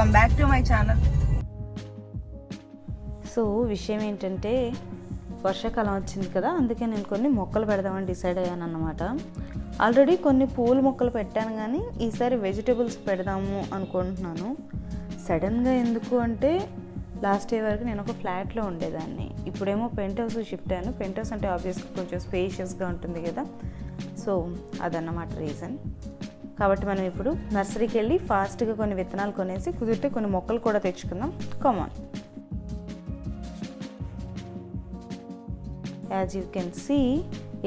Welcome back to my channel. So విషయం ఏంటంటే వర్షాకాలం వచ్చింది కదా అందుకే నేను కొన్ని మొక్కలు పెడదామని డిసైడ్ అయ్యాను అన్నమాట ఆల్రెడీ కొన్ని పూల మొక్కలు పెట్టాను కానీ ఈసారి వెజిటేబుల్స్ పెడదాము అనుకుంటున్నాను. సడన్గా ఎందుకు అంటే లాస్ట్ ఇయర్ వరకు నేను ఒక ఫ్లాట్లో ఉండేదాన్ని. ఇప్పుడేమో పెంట్ హౌస్ షిఫ్ట్ అయ్యాను. పెంట్ హౌస్ అంటే ఆబ్వియస్గా కొంచెం స్పేషియస్గా ఉంటుంది కదా. సో అదన్నమాట రీజన్. కాబట్టి మనం ఇప్పుడు నర్సరీకి వెళ్ళి ఫాస్ట్గా కొన్ని విత్తనాలు కొనేసి కుదిరితే కొన్ని మొక్కలు కూడా తెచ్చుకుందాం. Common as you can see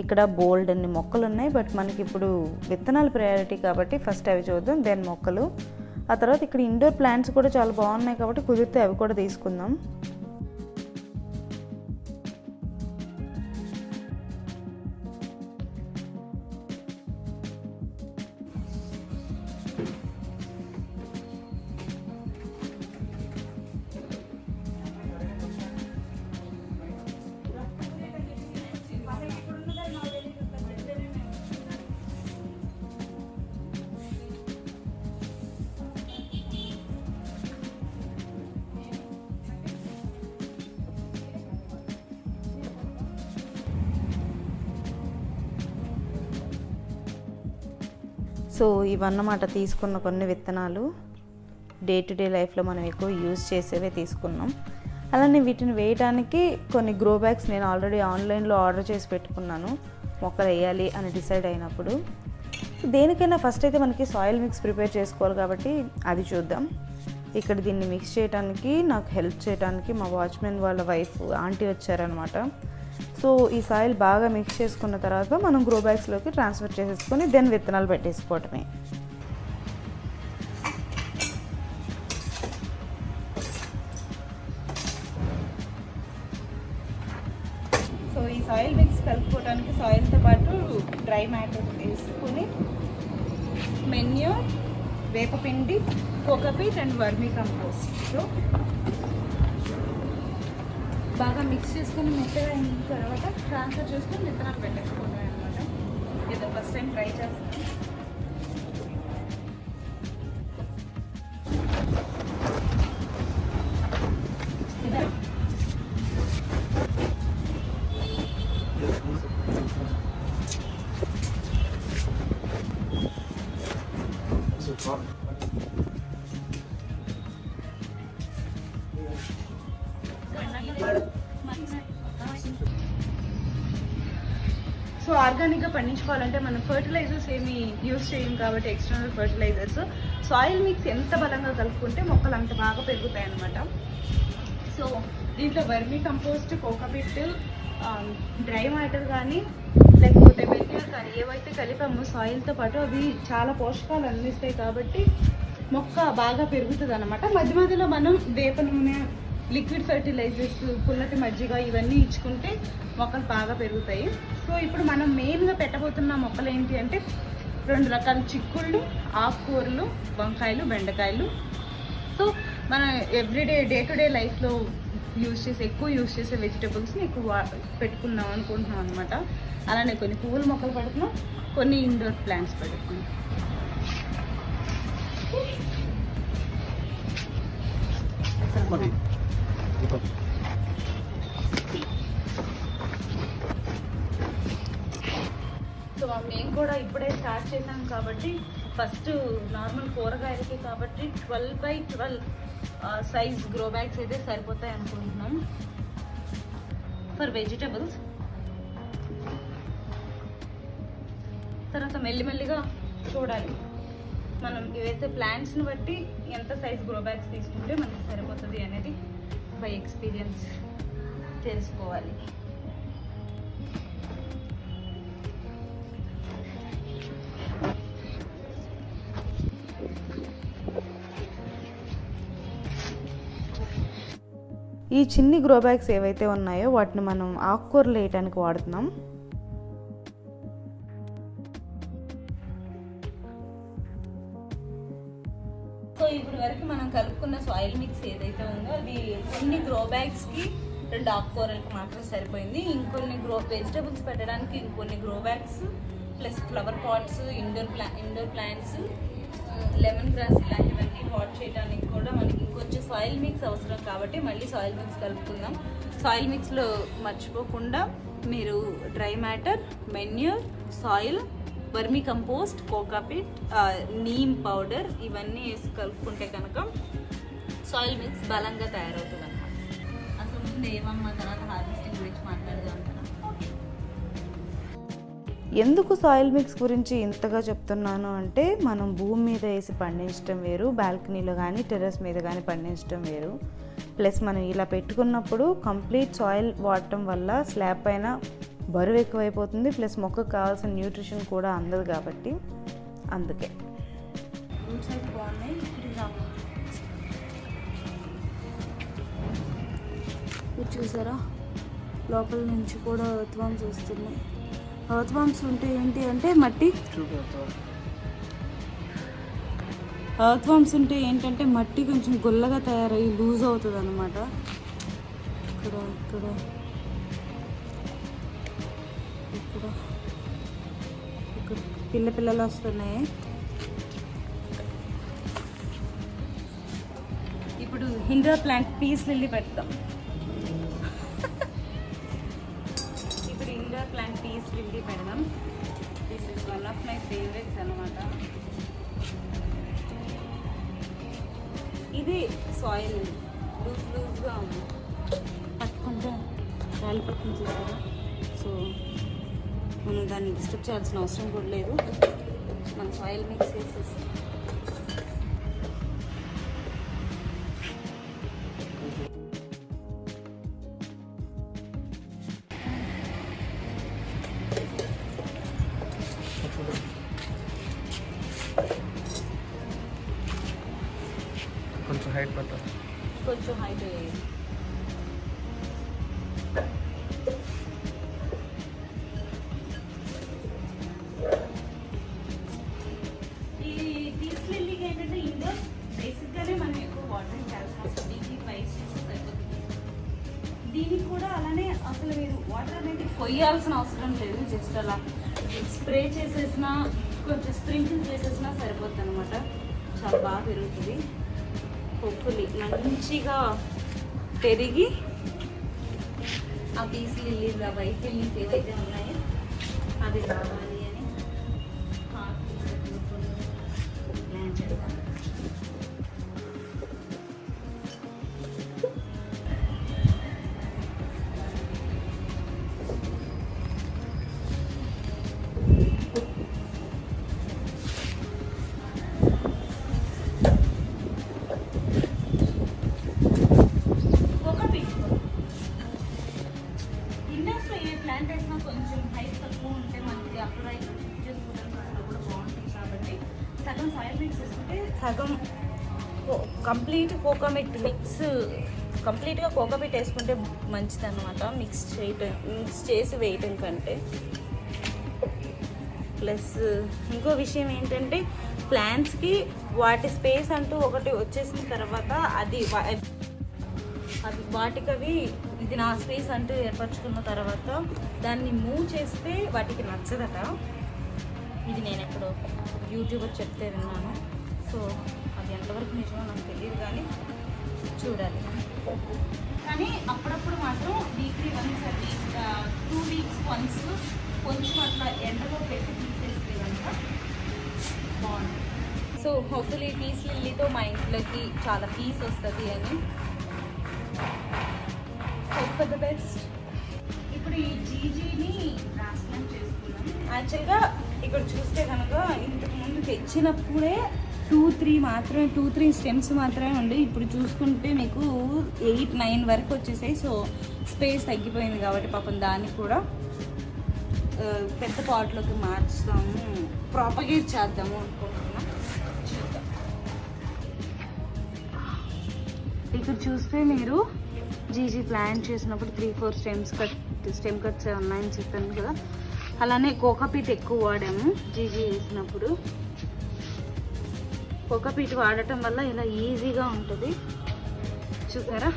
ఇక్కడ బోల్డ్ అన్ని మొక్కలు ఉన్నాయి బట్ మనకి ఇప్పుడు విత్తనాలు ప్రయారిటీ కాబట్టి ఫస్ట్ అవి చూద్దాం దెన్ మొక్కలు. ఆ తర్వాత ఇక్కడ ఇండోర్ ప్లాంట్స్ కూడా చాలా బాగున్నాయి కాబట్టి కుదిరితే అవి కూడా తీసుకుందాం. సో ఇవన్నమాట తీసుకున్న కొన్ని విత్తనాలు డే టు డే లైఫ్లో మనం ఎక్కువ యూజ్ చేసేవే తీసుకున్నాం. అలానే వీటిని వేయడానికి కొన్ని గ్రో బ్యాగ్స్ నేను ఆల్రెడీ ఆన్లైన్లో ఆర్డర్ చేసి పెట్టుకున్నాను. మొక్కలు వేయాలి అని డిసైడ్ అయినప్పుడు. దేనికైనా ఫస్ట్ అయితే మనకి సాయిల్ మిక్స్ ప్రిపేర్ చేసుకోవాలి కాబట్టి అది చూద్దాం. ఇక్కడ దీన్ని మిక్స్ చేయడానికి నాకు హెల్ప్ చేయడానికి మా వాచ్మెన్ వాళ్ళ వైఫ్ ఆంటీ వచ్చారనమాట సో ఈ సాయిల్ బాగా మిక్స్ చేసుకున్న తర్వాత మనం గ్రో బ్యాగ్స్లోకి ట్రాన్స్ఫర్ చేసేసుకొని దెన్ విత్తనాలు పెట్టేసుకోవటమే. సో ఈ సాయిల్ మిక్స్ కలుపుకోవడానికి సాయిల్తో పాటు డ్రై మ్యాటర్ వేసుకొని మెన్యూ వేపపిండి కోకోపీట్ అండ్ వర్మీ కంపోస్ట్ బాగా మిక్స్ చేసుకుని మెత్తగా అయిన తర్వాత ట్రాన్స్ఫర్ చేసుకుని విత్తనాలు పెట్టేసుకోవడం అనమాట ఏదో ఫస్ట్ టైం ట్రై చేస్తాను. సో ఆర్గానిక్గా పండించుకోవాలంటే మనం ఫర్టిలైజర్స్ ఏమి యూస్ చేయం కాబట్టి ఎక్స్టర్నల్ ఫర్టిలైజర్స్ సాయిల్ మిక్స్ ఎంత బలంగా కలుపుకుంటే మొక్కలు అంత బాగా పెరుగుతాయి అన్నమాట సో దీంట్లో vermicompost cocopeat dry matter కానీ లేకపోతే మెటీరియల్ కానీ ఏవైతే కలిపామో సాయిల్తో పాటు అవి చాలా పోషకాలు అందిస్తాయి కాబట్టి మొక్క బాగా పెరుగుతుంది అనమాట మధ్య మధ్యలో మనం వేప నూనె లిక్విడ్ ఫెర్టిలైజర్స్ పుల్లటి మజ్జిగ ఇవన్నీ ఇచ్చుకుంటే మొక్కలు బాగా పెరుగుతాయి. సో ఇప్పుడు మనం మెయిన్గా పెట్టబోతున్న మొక్కలు ఏంటి అంటే రెండు రకాల చిక్కుళ్ళు ఆకుకూరలు వంకాయలు బెండకాయలు. సో మనం ఎవ్రీడే డే టు డే లైఫ్లో యూజ్ చేసే ఎక్కువ యూజ్ చేసే వెజిటబుల్స్ని ఎక్కువ పెట్టుకుందాం అనుకుంటున్నాం అనమాట అలానే కొన్ని పువ్వుల మొక్కలు పెడుతున్నాం కొన్ని ఇండోర్ ప్లాంట్స్ పెడుతున్నాం. సో మేము కూడా ఇప్పుడే స్టార్ట్ చేసాం కాబట్టి ఫస్ట్ నార్మల్ కూరగాయలకి కాబట్టి twelve by twelve size grow bags అయితే సరిపోతాయి అనుకుంటున్నాం. ఫర్ వెజిటబుల్స్ తర్వాత మెల్లిమెల్లిగా చూడాలి. మనం వేసే ప్లాంట్స్ని బట్టి ఎంత సైజ్ గ్రో బ్యాగ్స్ తీసుకుంటే మనకి సరిపోతుంది అనేది బై ఎక్స్పీరియన్స్ తెలుసుకోవాలి. ఈ చిన్ని గ్రో బ్యాగ్స్ ఏవైతే ఉన్నాయో వాటిని మనం ఆకుకూరలు వేయడానికి వాడుతున్నాం. సో ఇప్పుడు వరకు మనం కలుపుకున్న సాయిల్ మిక్స్ ఏదైతే ఉందో అది కొన్ని గ్రో బ్యాగ్స్కి రెండు ఆకుకూరలకు మాత్రం సరిపోయింది. ఇంకొన్ని గ్రో వెజిటబుల్స్ పెట్టడానికి ఇంకొన్ని grow bags plus flower pots indoor ప్లా ఇండోర్ ప్లాంట్స్ లెమన్ గ్రాస్ ఇలాంటివన్నీ పాట్ చేయడానికి కూడా మనకి ఇంకొంచెం సాయిల్ మిక్స్ అవసరం కాబట్టి మళ్ళీ సాయిల్ మిక్స్ కలుపుకుందాం. సాయిల్ మిక్స్లో మర్చిపోకుండా మీరు dry matter manure soil vermicompost cocopeat neem powder ఇవన్నీ వేసి కలుపుకుంటే కనుక సాయిల్ మిక్స్ బలంగా తయారవుతుంది అనమాట అసలు ముందు ఏమమ్మా తర్వాత హార్వెస్టింగ్ గురించి మాట్లాడదాం. ఎందుకు సాయిల్ మిక్స్ గురించి ఇంతగా చెప్తున్నాను అంటే మనం భూమి మీద వేసి పండించడం వేరు బాల్కనీలో కానీ టెర్రస్ మీద కానీ పండించడం వేరు. ప్లస్ మనం ఇలా పెట్టుకున్నప్పుడు కంప్లీట్ సాయిల్ వాడటం వల్ల స్లాబ్ పైన బరువు ఎక్కువైపోతుంది ప్లస్ మొక్కకు కావాల్సిన న్యూట్రిషన్ కూడా అందదు కాబట్టి అందుకే. చూసారా? లోపల నుంచి కూడా ఎర్త్వామ్స్ వస్తున్నాయి బాంబ్స్ ఉంటే ఏంటి అంటే మట్టి. ఎర్త్వామ్స్ ఉంటే ఏంటంటే మట్టి కొంచెం గుల్లగా తయారయ్యి లూజ్ అవుతుంది అనమాట ఇక్కడ ఇక్కడ. ఇక్కడ. ఇక్కడ పిల్ల పిల్లలు వస్తున్నాయి. ఇప్పుడు హిండ్రా ప్లాంట్ పీస్ లిల్లీ పెడతాం. ఇండోర్ ప్లాంట్ పీస్ లిల్లీ పెడదాం this is one of my favourites అనమాట ఇది సాయిల్ లూజ్ లూజ్గా ఉంది. పట్టుకుంటే పట్టుకుని చూసారా సో మనం దాన్ని డిస్టర్బ్ చేయాల్సిన అవసరం కూడా లేదు. మన సాయిల్ మిక్స్ చేసేసి హైట్ పట్టాలి కొంచెం హైట్ ఈ ఏంటంటే బేసిక్గానే మనం ఎక్కువ దీనికి ప్రైస్ దీనికి కూడా అలానే అసలు మీరు వాటర్ అనేది కొయ్యాల్సిన అవసరం లేదు జస్ట్ అలా స్ప్రే చేసేసినా కొంచెం స్ప్రింకిల్ చేసేసినా సరిపోతుంది అనమాట చాలా బాగా పెరుగుతుంది. హోప్ఫుల్లీ మంచిగా పెరిగి ఆ పీస్ లిల్లీస్ ఆ వైట్ లిల్లీస్ ఏవైతే ఉన్నాయో అది రావాలి అని. ప్లాన్ చేద్దాం సగం కంప్లీట్ కోకోమిట్ మిక్స్ కంప్లీట్గా కోకోమిట్ వేసుకుంటే మంచిది అనమాట మిక్స్ చేయటం మిక్స్ చేసి వేయటం కంటే. ప్లస్ ఇంకో విషయం ఏంటంటే ప్లాంట్స్కి వాటి స్పేస్ అంటూ ఒకటి వచ్చేసిన తర్వాత అది వా- అది వాటికి అవి ఇది నా స్పేస్ అంటూ ఏర్పరచుకున్న తర్వాత దాన్ని మూవ్ చేస్తే వాటికి నచ్చదట. ఇది నేను ఎక్కడో యూట్యూబర్ చెప్తే విన్నాను. సో అది ఎంతవరకు నిజమో నాకు తెలియదు కానీ చూడాలి. కానీ అప్పుడప్పుడు మాత్రం వీక్లీ వన్స్ అది టూ వీక్స్ వన్స్ కొంచెం అట్లా ఎండలో పెట్టి తీసేస్తే కనుక బాగుంటుంది. సో హోప్ఫుల్లీ పీస్ లిల్లీతో మా ఇంట్లోకి చాలా పీస్ వస్తుంది అని హోప్ ఫర్ ద బెస్ట్ ఇప్పుడు ఈ జీజీని ట్రాన్స్ప్లాంట్ చేసుకున్నాం యాక్చువల్గా ఇక్కడ చూస్తే కనుక ఇంతకు ముందు తెచ్చినప్పుడే టూ త్రీ మాత్రమే టూ త్రీ స్టెమ్స్ మాత్రమే ఉండి ఇప్పుడు చూసుకుంటే మీకు ఎయిట్ నైన్ వరకు వచ్చేసాయి. సో స్పేస్ తగ్గిపోయింది కాబట్టి పాపం దానికి కూడా పెద్ద పాట్లోకి మార్చుదాము. ప్రాపగేట్ చేద్దాము అనుకుంటున్నాం. చూద్దాం ఇక్కడ చూస్తే మీరు జీజీ ప్లాన్ చేసినప్పుడు three four stems cut stem cuts ఉన్నాయని చెప్పాను కదా. అలానే కోకాపీట్ ఎక్కువ వాడాము జీజీ వేసినప్పుడు. కోకాపీట్ వాడటం వల్ల ఇలా ఈజీగా ఉంటుంది. చూసారా?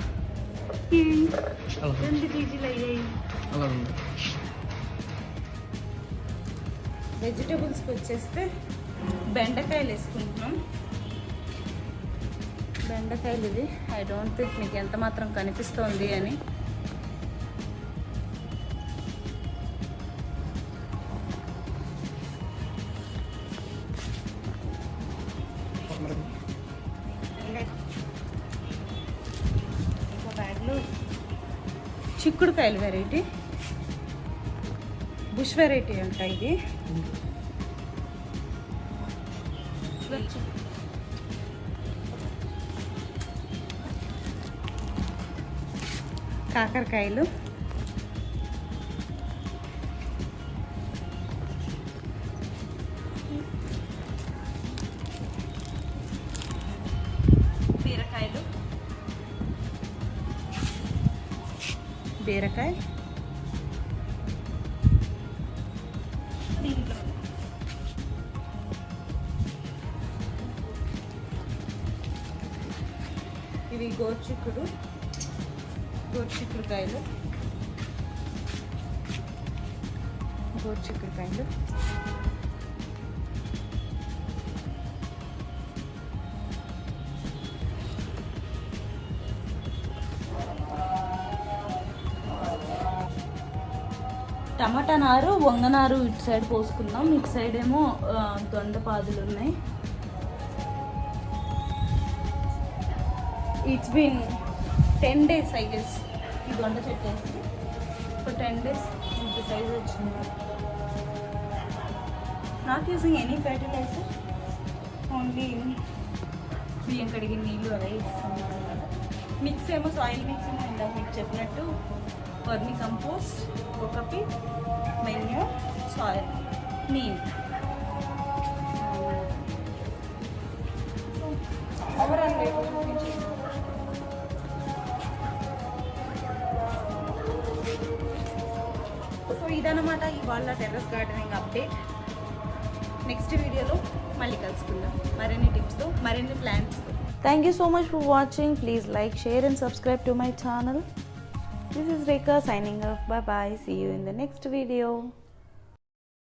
రెండు అయ్యాయి. వెజిటబుల్స్కి వచ్చేస్తే బెండకాయలు వేసుకుంటున్నాం బెండకాయలు ఇది ఐ డోంట్ థింక్ మీకు ఎంత మాత్రం కనిపిస్తోంది అని. చిక్కుడుకాయలు వెరైటీ బుష్ వెరైటీ అంట ఇది. కాకరకాయలు. బీరకాయ. ఇవి గోర్చిక్కుడు గోర్చిక్కుడుకాయలు. గోర్చిక్కుడుకాయలు. టమాటా నారు వంగనారు ఇటు సైడ్ పోసుకుందాం. ఇటు సైడ్ ఏమో దొండపాదులు ఉన్నాయి. It's been ten days I guess ఈ దొండ చెట్టు వేసి ఇప్పుడు టెన్ డేస్ ఇంత సైజ్ వచ్చింది. Not using any fertiliser only బియ్యం కడిగిన నీళ్ళు అలా ఇస్తున్నాను మిక్స్ ఏమో సాయిల్ మిక్స్ ఏమో ఇందాక మీకు చెప్పినట్టు vermicompost ఒకపి manure soil neem. Overall so ఇదన్నమాట ఇవాళ టెర్రస్ గార్డెనింగ్ అప్డేట్. నెక్స్ట్ వీడియోలో మళ్ళీ కలుసుకుందాం. మరిన్ని టిప్స్తో మరిన్ని ప్లాన్స్తో thank you so much for watching please like share and subscribe to my channel This is Rekha signing off. Bye bye. See you in the next video.